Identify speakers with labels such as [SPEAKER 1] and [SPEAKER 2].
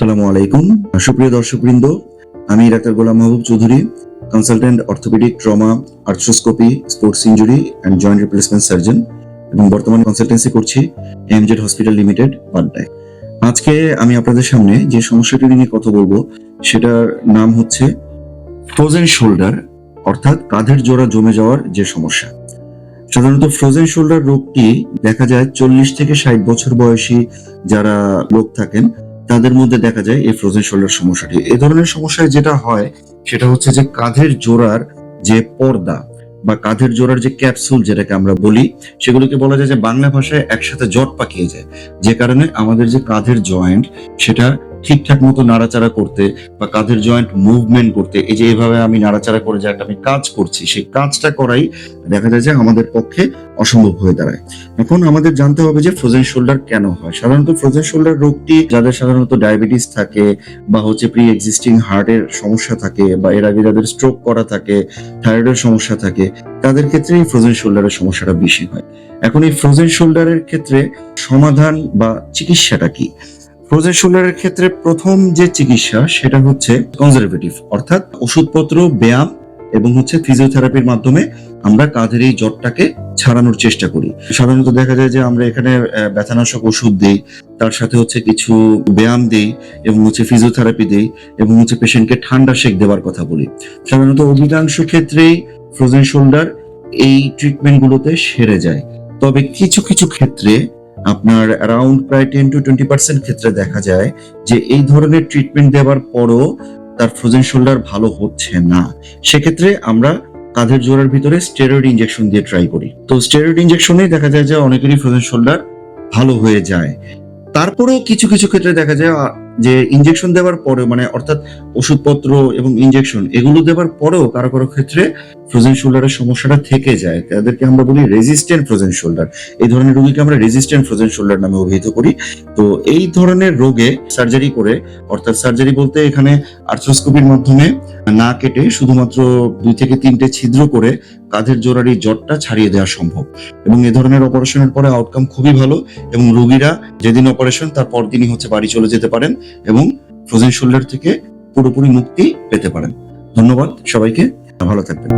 [SPEAKER 1] আসসালামু আলাইকুম। সুপ্রিয় দর্শকবৃন্দ, আমি doctor Golam Mahbub Chowdhury consultant orthopaedic trauma arthroscopy sports injury and joint replacement surgeon এবং বর্তমানে কনসালটেন্সি করছি এমজেড হসপিটাল লিমিটেড বাড্ডায় আজকে আমি আপনাদের সামনে যে সমস্যাটি নিয়ে কথা বলব, সেটার নাম হচ্ছে ফ্রোজেন শোল্ডার অর্থাৎ কাঁধের জোড়া জমে যাওয়ার যে সমস্যা। সাধারণত ফ্রোজেন শোল্ডার রোগটি দেখা যায় চল্লিশ থেকে ষাট বছর বয়সী যারা লোক থাকেন তাদের মধ্যে দেখা যায় এই ফ্রোজেন শোল্ডার সমস্যাটি। এই ধরনের সমস্যায় যেটা হয়, সেটা হচ্ছে যে কাঁধের জোড়ার যে পর্দা বা কাঁধের জোড়ার যে ক্যাপসুল যেটাকে আমরা বলি, সেগুলোকে বলা যায় যে বাংলা ভাষায় একসাথে জট পাকিয়ে যায়। যে কারণে আমাদের যে কাঁধের জয়েন্ট সেটা ঠিকঠাক মতো নাড়াচাড়া করতে বা কাঁধের জয়েন্ট মুভমেন্ট করতে, এই যে এভাবে আমি নাড়াচাড়া করে যে একটা আমি কাজ করছি, সেই কাজটা করাই দেখা যায় যে আমাদের পক্ষে অসম্ভব হয়ে দাঁড়ায়। এখন আমাদের জানতে হবে যে ফ্রোজেন শোল্ডার কেন হয়? সাধারণত ফ্রোজেন শোল্ডার রোগটি যাদের সাধারণত ডায়াবেটিস থাকে বা হচ্ছে প্রি এক্সিস্টিং হার্টের সমস্যা থাকে বা এর আগে যাদের স্ট্রোক করা থাকে থাইরয়েডের সমস্যা থাকে, তাদের ক্ষেত্রে এই ফ্রোজেন শোল্ডারের সমস্যাটা বেশি হয়। এখন এই ফ্রোজেন শোল্ডারের ক্ষেত্রে সমাধান বা চিকিৎসাটা কি? শোল্ডারের ক্ষেত্রে প্রথম যে চিকিৎসা, সেটা হচ্ছে কনজারভেটিভ অর্থাৎ ওষুধপত্র, ব্যায়াম এবং হচ্ছে ফিজিওথেরাপির মাধ্যমে আমরা কাঁধের এই জ্বরটাকে ছাড়ানোর চেষ্টা করি। সাধারণত দেখা যায় যে আমরা এখানে ব্যথানাশক ওষুধ দিই, তার সাথে হচ্ছে কিছু ব্যায়াম দিই এবং হচ্ছে ফিজিওথেরাপি দেই এবং হচ্ছে পেশেন্টকে ঠান্ডা শেক দেওয়ার কথা বলি। সাধারণত অধিকাংশ ক্ষেত্রেই ফ্রোজেন শোল্ডার এই ট্রিটমেন্টগুলোতে সেরে যায়। তবে কিছু কিছু ক্ষেত্রে আপনার অ্যারাউন্ড প্রায় টেন টু টোয়েন্টি পার্সেন্ট ক্ষেত্রে দেখা যায় যে এই ধরনের ট্রিটমেন্ট দেওয়ার পরও তার ফ্রোজেন শোল্ডার ভালো হচ্ছে না। সেক্ষেত্রে আমরা কাঁধের জোড়ার ভিতরে স্টেরয়েড ইঞ্জেকশন দিয়ে ট্রাই করি। তো স্টেরয়েড ইনজেকশনে দেখা যায় যে অনেকেরই ফ্রোজেন শোল্ডার ভালো হয়ে যায়। তারপরেও কিছু কিছু ক্ষেত্রে দেখা যায় যে ইনজেকশন দেওয়ার পরেও মানে অর্থাৎ ওষুধপত্র এবং ইনজেকশন এগুলো দেওয়ার পরেও কারও কারও ক্ষেত্রে ফ্রোজেন শোল্ডারের সমস্যাটা থেকে যায়। তাদেরকে আমরা বলি রেজিস্ট্যান্ট ফ্রোজেন শোল্ডার এই ধরনের রোগীকে আমরা রেজিস্ট্যান্ট ফ্রোজেন শোল্ডার নামে অভিহিত করি। তো এই ধরনের রোগে সার্জারি করে, অর্থাৎ সার্জারি বলতে এখানে আর্থ্রোস্কোপির মাধ্যমে না কেটে শুধুমাত্র দুই থেকে তিনটে ছিদ্র করে কাঁধের জোড়ার এই জটটা ছাড়িয়ে দেওয়া সম্ভব। এবং এ ধরনের অপারেশনের পরে আউটকাম খুবই ভালো এবং রোগীরা যেদিন অপারেশন তার পরদিনই হচ্ছে বাড়ি চলে যেতে পারেন এবং ফ্রোজেন শোল্ডার থেকে পুরোপুরি মুক্তি পেতে পারেন। ধন্যবাদ সবাইকে, ভালো থাকবেন।